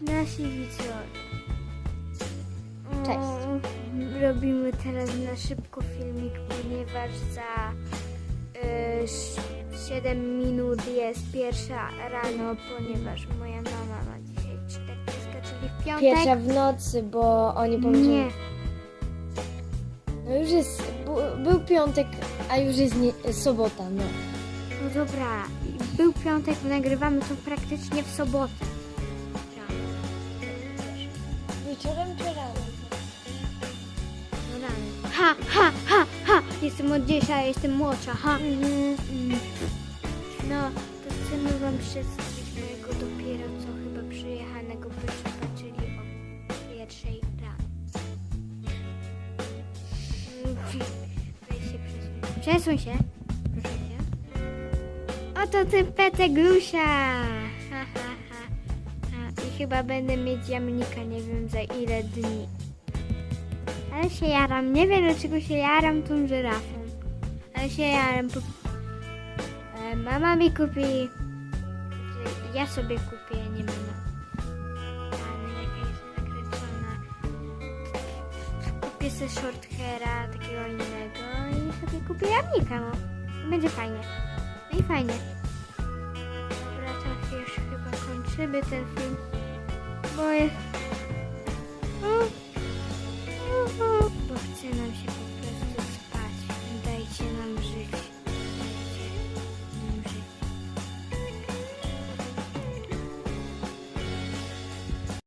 Nasi widzowie. Cześć. Mm, Robimy teraz na szybko filmik, ponieważ za y, 7 minut jest pierwsza rano, ponieważ moja mama ma dzisiaj 40, czyli w piątek. Pierwsza w nocy, bo oni pomyśleli... Nie, No już jest... bu- Był piątek, a już jest nie, sobota, no. no dobra, był piątek, nagrywamy to praktycznie w sobotę. Wieczorem czy rano? No rano. Ha, ha, ha, ha! Jestem młodsza, jestem młodsza, ha! Mm. No, to chcemy wam przedstawić mojego dopiero co chyba przyjechanego pyszuka, czyli o pierwszej rano. Mm, Weź się przesuń. Przesuń się. Proszę cię. Oto ty ha. I chyba będę mieć jamnika, nie wiem za ile dni. Ale się jaram. Nie wiem dlaczego się jaram tą żyrafą. Ale się jaram. E, mama mi kupi. Ja sobie kupię, nie mama. Ale jaka jest. Kupię sobie short haira, takiego innego i sobie kupię jamnika, no. Będzie fajnie. No i fajnie. Dobra, to już chyba kończymy ten film. Bo